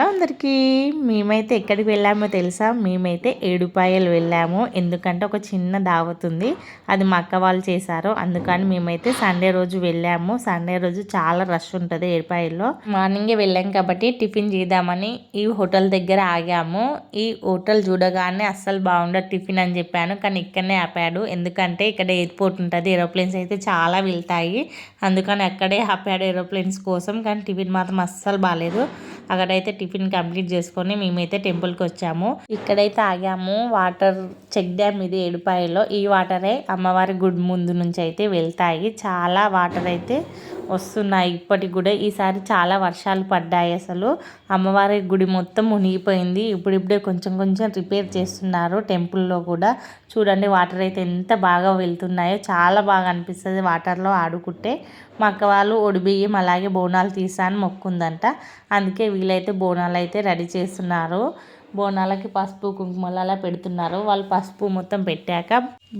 Hello అందరికీ. మేమైతే ఎక్కడికి వెళ్ళామో తెలుసా? మేమైతే ఏడుపాయలు వెళ్ళాము. ఎందుకంటే ఒక చిన్న దావత్ ఉంది. అది మా అక్క వాళ్ళు చేశారు. అందుకని మేమైతే సండే రోజు వెళ్ళాము. సండే రోజు చాలా రష్ ఉంటుంది ఏడుపాయల్లో. మార్నింగే వెళ్ళాం కాబట్టి టిఫిన్ చేద్దామని ఈ హోటల్ దగ్గర ఆగాము. ఈ హోటల్ చూడగానే అస్సలు బాగుండదు టిఫిన్ అని చెప్పాను. కానీ ఇక్కడనే ఆపాడు. ఎందుకంటే ఇక్కడ ఎయిర్పోర్ట్ ఉంటుంది. ఏరోప్లేన్స్ అయితే చాలా వెళ్తాయి. అందుకని అక్కడే ఆపాడు ఏరోప్లేన్స్ కోసం. కానీ టిఫిన్ మాత్రం అస్సలు బాగాలేదు అక్కడైతే టిఫిన్ కంప్లీట్ చేసుకొని మేమైతే టెంపుల్కి వచ్చాము. ఇక్కడైతే ఆగాము. వాటర్ చెక్ డ్యామ్ ఇది ఏడుపాయలో. ఈ వాటరే అమ్మవారి గుడి ముందు నుంచి అయితే వెళ్తాయి. చాలా వాటర్ అయితే వస్తున్నాయి. ఇప్పటికి కూడా ఈసారి చాలా వర్షాలు పడ్డాయి అసలు. అమ్మవారి గుడి మొత్తం మునిగిపోయింది. ఇప్పుడిప్పుడే కొంచెం కొంచెం రిపేర్ చేస్తున్నారు టెంపుల్లో కూడా. చూడండి వాటర్ అయితే ఎంత బాగా వెళ్తున్నాయో చాలా బాగా అనిపిస్తుంది వాటర్లో ఆడుకుంటే. మా అక్క వాళ్ళు ఒడిబియ్యం అలాగే బోనాలు తీసా అని మొక్కుందంట. అందుకే వీలైతే బోనాలు అయితే రెడీ చేస్తున్నారు. బోనాలకి పసుపు కుంకుమలు అలా పెడుతున్నారు. వాళ్ళు పసుపు మొత్తం పెట్టాక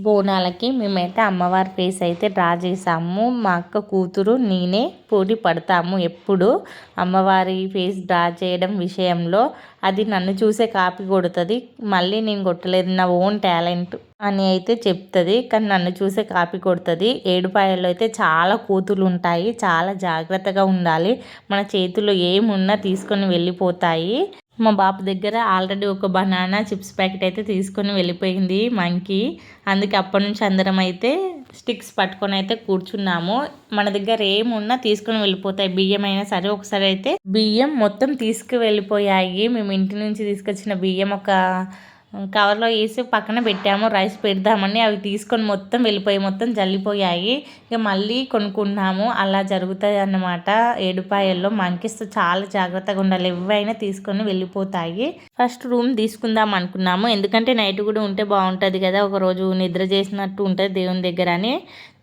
బోనాలకి మేమైతే అమ్మవారి ఫేస్ అయితే డ్రా చేసాము. మా అక్క కూతురు నేనే పోటీ పడతాము ఎప్పుడు. అమ్మవారి ఫేస్ డ్రా చేయడం విషయంలో అది నన్ను చూసే కాపీ కొడుతుంది. మళ్ళీ నేను కొట్టలేదు. నా ఓన్ టాలెంట్ అని అయితే చెప్తుంది. కానీ నన్ను చూసే కాపీ కొడుతుంది. ఏడుపాయల్లో అయితే చాలా కూతులు ఉంటాయి. చాలా జాగ్రత్తగా ఉండాలి. మన చేతిలో ఏమున్నా తీసుకొని వెళ్ళిపోతాయి. మా బాబు దగ్గర ఆల్రెడీ ఒక బనానా చిప్స్ ప్యాకెట్ అయితే తీసుకొని వెళ్ళిపోయింది మంకి. అందుకే అప్పటి నుంచి అందరం అయితే స్టిక్స్ పట్టుకొని అయితే కూర్చున్నాము. మన దగ్గర ఏమున్నా తీసుకొని వెళ్ళిపోతాయి. బియ్యం అయినా సరే ఒకసారి అయితే బియ్యం మొత్తం తీసుకు వెళ్ళిపోయాయి మేము ఇంటి నుంచి తీసుకొచ్చిన బియ్యం ఒక కవర్లో వేసి పక్కన పెట్టాము రైస్ పెడదామని. అవి తీసుకొని మొత్తం వెళ్ళిపోయి మొత్తం జల్లిపోయాయి. ఇక మళ్ళీ కొనుక్కున్నాము. అలా జరుగుతాయి అన్నమాట. ఏడుపాయల్లో మంకీస్ చాలా జాగ్రత్తగా ఉండాలి. ఎవైనా తీసుకొని వెళ్ళిపోతాయి. ఫస్ట్ రూమ్ తీసుకుందాం అనుకున్నాము. ఎందుకంటే నైట్ కూడా ఉంటే బాగుంటుంది కదా. ఒక రోజు నిద్ర చేసినట్టు ఉంటుంది దేవుని దగ్గర అని.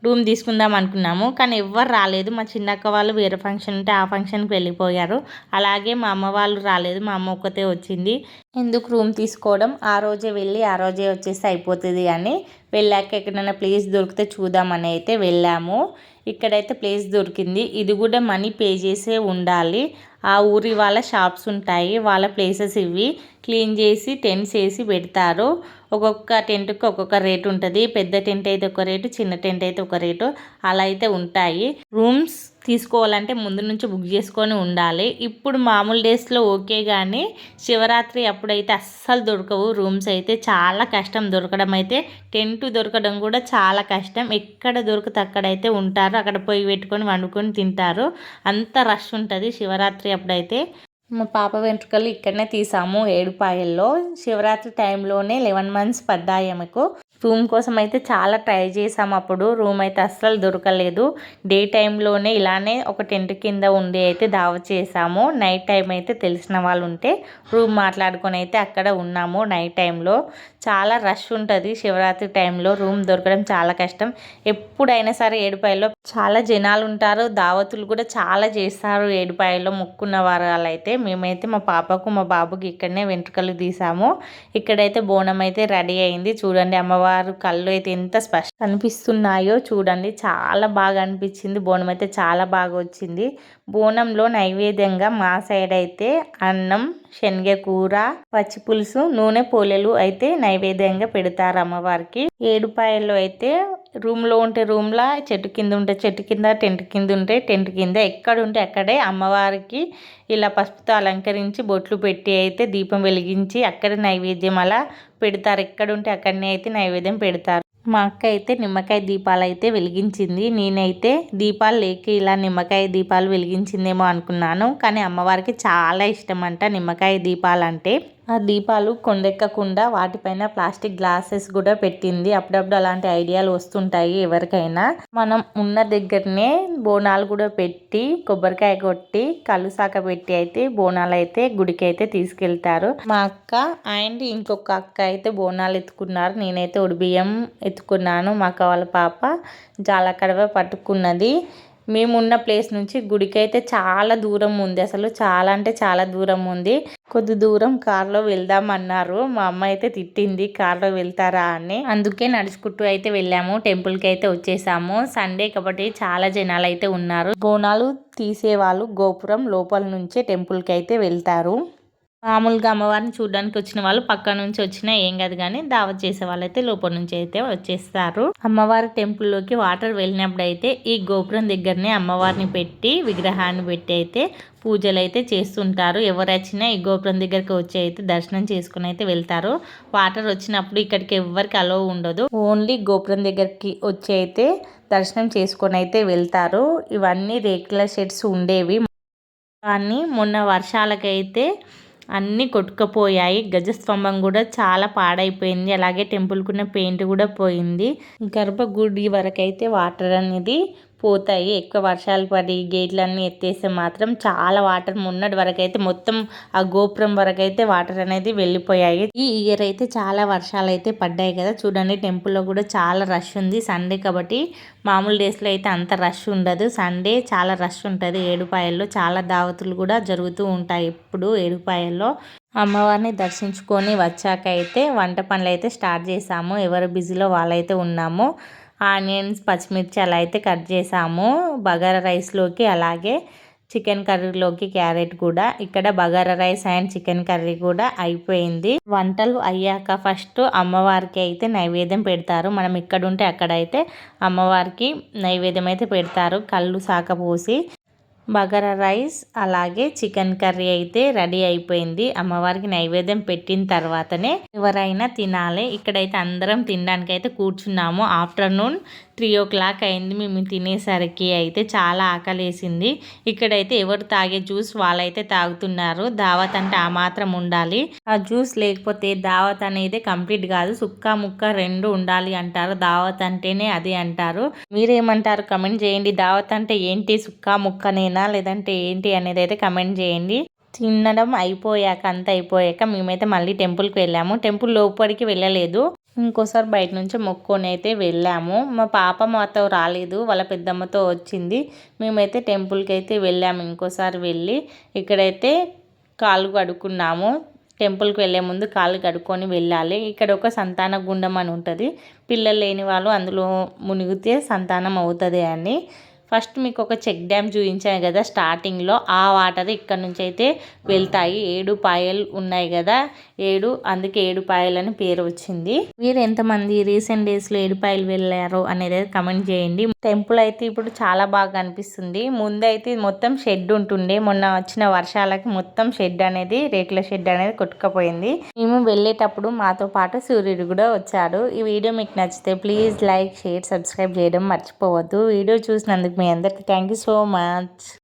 రూమ్ తీసుకుందాం అనుకున్నాము కానీ ఎవ్వరు రాలేదు. మా చిన్నక్క వాళ్ళు వేరే ఫంక్షన్ ఉంటే ఆ ఫంక్షన్కి వెళ్ళిపోయారు. అలాగే మా అమ్మ వాళ్ళు రాలేదు మా అమ్మ ఒక్కతే వచ్చింది. ఎందుకు రూమ్ తీసుకోవడం? ఆ రోజే వెళ్ళి ఆ రోజే వచ్చేసి అయిపోతుంది అని. వెళ్ళాక ఎక్కడైనా ప్లేస్ దొరికితే చూద్దామని అయితే వెళ్ళాము. ఇక్కడైతే ప్లేస్ దొరికింది. ఇది కూడా మనీ పే చేసే ఉండాలి. ఆ ఊరి వాళ్ళ షాప్స్ ఉంటాయి. వాళ్ళ ప్లేసెస్ ఇవి. క్లీన్ చేసి టెంట్స్ వేసి పెడతారు. ఒక్కొక్క టెంట్కి ఒక్కొక్క రేట్ ఉంటుంది. పెద్ద టెంట్ అయితే ఒక రేటు చిన్న టెంట్ అయితే ఒక రేటు. అలా అయితే ఉంటాయి. రూమ్స్ తీసుకోవాలంటే ముందు నుంచి బుక్ చేసుకొని ఉండాలి. ఇప్పుడు మామూలు డేస్లో ఓకే కానీ శివరాత్రి అప్పుడైతే అస్సలు దొరకవు. రూమ్స్ అయితే చాలా కష్టం. దొరకడం అయితే టెంట్ దొరకడం కూడా చాలా కష్టం. ఎక్కడ దొరికితే అక్కడైతే ఉంటారు. అక్కడ పొయ్యి పెట్టుకొని వండుకొని తింటారు. అంత రష్ ఉంటుంది శివరాత్రి అప్పుడైతే. మా పాప వెంట్రుకలు ఇక్కడనే తీసాము ఏడుపాయల్లో. శివరాత్రి టైంలోనే లెవెన్ మంత్స్ పడ్డాయి ఆమెకు. రూమ్ కోసం అయితే చాలా ట్రై చేసాము అప్పుడు. రూమ్ అయితే అస్సలు దొరకలేదు. డే టైంలోనే ఇలానే ఒక టెంట్ కింద ఉండి అయితే దావ చేసాము నైట్ టైం అయితే తెలిసిన వాళ్ళు ఉంటే రూమ్ మాట్లాడుకొని అయితే అక్కడ ఉన్నాము నైట్ టైంలో. చాలా రష్ ఉంటుంది శివరాత్రి టైంలో. రూమ్ దొరకడం చాలా కష్టం. ఎప్పుడైనా సరే ఏడుపాయలో చాలా జనాలు ఉంటారు. దావతులు కూడా చాలా చేస్తారు ఏడుపాయలో మొక్కున్న వారాలు అయితే మేమైతే మా పాపకు మా బాబుకి ఇక్కడనే వెంట్రుకలు తీసాము ఇక్కడైతే బోనం అయితే రెడీ అయింది. చూడండి అమ్మవారు కళ్ళు అయితే ఎంత స్పష్ట కనిపిస్తున్నాయో చూడండి. చాలా బాగా అనిపించింది. బోనం అయితే చాలా బాగా వచ్చింది. బోనంలో నైవేద్యంగా మా సైడ్ అయితే అన్నం శనగ కూర పచ్చి పులుసు నూనె పోలేలు అయితే నైవేద్యంగా పెడతారు అమ్మవారికి. ఏడుపాయల్లో అయితే రూమ్లో ఉంటే రూమ్లా చెట్టు కింద ఉంటే చెట్టు కింద టెంట్ కింద ఉంటే టెంట్ కింద ఎక్కడ ఉంటే అక్కడే అమ్మవారికి ఇలా పసుపుతో అలంకరించి బొట్లు పెట్టి అయితే దీపం వెలిగించి అక్కడ నైవేద్యం అలా పెడతారు. ఎక్కడ ఉంటే అక్కడనే అయితే నైవేద్యం పెడతారు. మా అక్క అయితే నిమ్మకాయ దీపాలు అయితే వెలిగించింది. నేనైతే దీపాలు లేక ఇలా నిమ్మకాయ దీపాలు వెలిగించిందేమో అనుకున్నాను. కానీ అమ్మవారికి చాలా ఇష్టం అంట నిమ్మకాయ దీపాలు అంటే. ఆ దీపాలు కొండెక్కకుండా వాటిపైన ప్లాస్టిక్ గ్లాసెస్ కూడా పెట్టింది. అప్పుడప్పుడు అలాంటి ఐడియాలు వస్తుంటాయి ఎవరికైనా. మనం ఉన్న దగ్గరనే బోనాలు కూడా పెట్టి కొబ్బరికాయ కొట్టి కళ్ళు సాక పెట్టి అయితే బోనాలు అయితే గుడికి అయితే తీసుకెళ్తారు. మా అక్క అండ్ ఇంకొక అక్క అయితే బోనాలు ఎత్తుకున్నారు. నేనైతే ఉడిబియ్యం ఎత్తుకున్నాను. మా అక్క వాళ్ళ పాప జాలకడవ పట్టుకున్నది. మేమున్న ప్లేస్ నుంచి గుడికి అయితే చాలా దూరం ఉంది. అసలు చాలా అంటే చాలా దూరం ఉంది. కొద్ది దూరం కార్లో వెళ్దాం అన్నారు మా అమ్మ అయితే తిట్టింది కార్లో వెళ్తారా? అని. అందుకే నడుచుకుంటూ అయితే వెళ్ళాము టెంపుల్కి అయితే వచ్చేసాము. సండే కాబట్టి చాలా జనాలు అయితే ఉన్నారు. బోనాలు తీసేవాళ్ళు గోపురం లోపల నుంచే టెంపుల్కి అయితే వెళ్తారు. మామూలుగా అమ్మవారిని చూడడానికి వచ్చిన వాళ్ళు పక్క నుంచి వచ్చినా ఏం కాదు కానీ దావత్ చేసే వాళ్ళైతే లోపల నుంచి అయితే వచ్చేస్తారు. అమ్మవారి టెంపుల్లోకి వాటర్ వెళ్ళినప్పుడు అయితే ఈ గోపురం దగ్గరనే అమ్మవారిని పెట్టి విగ్రహాన్ని పెట్టి అయితే పూజలు అయితే చేస్తుంటారు. ఎవరు వచ్చినా ఈ గోపురం దగ్గరికి వచ్చి అయితే దర్శనం చేసుకుని అయితే వెళ్తారు. వాటర్ వచ్చినప్పుడు ఇక్కడికి ఎవరికి అలో ఉండదు. ఓన్లీ గోపురం దగ్గరికి వచ్చి అయితే దర్శనం చేసుకొని అయితే వెళ్తారు. ఇవన్నీ రేకుల షెడ్స్ ఉండేవి. కానీ మొన్న వర్షాలకైతే అన్నీ కొట్టుకుపోయాయి. గజస్తంభం కూడా చాలా పాడైపోయింది. అలాగే టెంపుల్కున్న పెయింట్ కూడా పోయింది. గర్భగుడి వరకైతే వాటర్ అనేది పోతాయి. ఎక్కువ వర్షాలు పడి గేట్లన్నీ ఎత్తేస్తే మాత్రం చాలా వాటర్ మొన్నటి వరకు అయితే మొత్తం ఆ గోపురం వరకు అయితే వాటర్ అనేది వెళ్ళిపోయాయి. ఈ ఇయర్ అయితే చాలా వర్షాలు అయితే పడ్డాయి కదా. చూడండి టెంపుల్లో కూడా చాలా రష్ ఉంది. సండే కాబట్టి మామూలు డేస్లో అయితే అంత రష్ ఉండదు. సండే చాలా రష్ ఉంటుంది. ఏడుపాయల్లో చాలా దావతులు కూడా జరుగుతూ ఉంటాయి ఇప్పుడు ఏడుపాయల్లో. అమ్మవారిని దర్శించుకొని వచ్చాక అయితే వంట పనులు అయితే స్టార్ట్ చేసాము. ఎవరు బిజీలో వాళ్ళైతే ఉన్నాము. ఆనియన్స్ పచ్చిమిర్చి అలా అయితే కట్ చేసాము. బగారా రైస్లోకి అలాగే చికెన్ కర్రీలోకి క్యారెట్ కూడా. ఇక్కడ bagara rice and chicken curry కూడా అయిపోయింది. వంటలు అయ్యాక ఫస్ట్ అమ్మవారికి అయితే నైవేద్యం పెడతారు. మనం ఇక్కడ ఉంటే అక్కడైతే అమ్మవారికి నైవేద్యం అయితే పెడతారు. కళ్ళు సాక పోసి. బగారా రైస్ అలాగే చికెన్ కర్రీ అయితే రెడీ అయిపోయింది. అమ్మవారికి నైవేద్యం పెట్టిన తర్వాతనే ఎవరైనా తినాలి. ఇక్కడైతే అందరం తినడానికి అయితే కూర్చున్నాము. ఆఫ్టర్నూన్ త్రీ ఓ క్లాక్ అయింది మేము తినేసరికి అయితే చాలా ఆకలేసింది. ఇక్కడైతే ఎవరు తాగే జ్యూస్ వాళ్ళైతే తాగుతున్నారు. దావత్ అంటే ఆ మాత్రం ఉండాలి. ఆ జ్యూస్ లేకపోతే దావత్ అనేది కంప్లీట్ కాదు. సుక్క ముక్క రెండు ఉండాలి అంటారు. దావత్ అంటేనే అది అంటారు. మీరేమంటారు? కమెంట్ చేయండి. దావత్ అంటే ఏంటి? సుక్క ముక్కనేనా? లేదంటే ఏంటి అనేది అయితే కమెంట్ చేయండి. తినడం అయిపోయాక అంత అయిపోయాక మేమైతే మళ్ళీ టెంపుల్కి వెళ్ళాము. టెంపుల్ లోపలికి వెళ్ళలేదు. ఇంకోసారి బయట నుంచి మొక్కొని అయితే వెళ్ళాము. మా పాప మాతో రాలేదు వాళ్ళ పెద్దమ్మతో వచ్చింది. మేమైతే టెంపుల్కి అయితే వెళ్ళాము ఇంకోసారి వెళ్ళి. ఇక్కడైతే కాలు కడుక్కున్నాము. టెంపుల్కి వెళ్ళే ముందు కాళ్ళు కడుక్కొని వెళ్ళాలి. ఇక్కడ ఒక సంతాన గుండం అని ఉంటుంది. పిల్లలు లేని వాళ్ళు అందులో మునిగితే సంతానం అవుతుంది అని. ఫస్ట్ మీకు ఒక చెక్ డ్యామ్ చూపించాను కదా స్టార్టింగ్లో. ఆ వాటర్ ఇక్కడ నుంచి అయితే వెళ్తాయి. ఏడు పాయలు ఉన్నాయి కదా. ఏడు అందుకే ఏడు పాయలు అని పేరు వచ్చింది. మీరు ఎంతమంది రీసెంట్ డేస్లో ఏడు పాయలు వెళ్ళారో అనేది కమెంట్ చేయండి. టెంపుల్ అయితే ఇప్పుడు చాలా బాగా అనిపిస్తుంది ముందైతే మొత్తం షెడ్ ఉంటుండే. మొన్న వచ్చిన వర్షాలకి మొత్తం షెడ్ అనేది రేకుల షెడ్ అనేది కొట్టుకపోయింది. మేము వెళ్ళేటప్పుడు మాతో పాటు సూర్యుడు కూడా వచ్చాడు. ఈ వీడియో మీకు నచ్చితే ప్లీజ్ లైక్ షేర్ సబ్స్క్రైబ్ చేయడం మర్చిపోవద్దు. వీడియో చూసినందుకు మీ అందరికీ థ్యాంక్ యూ సో మచ్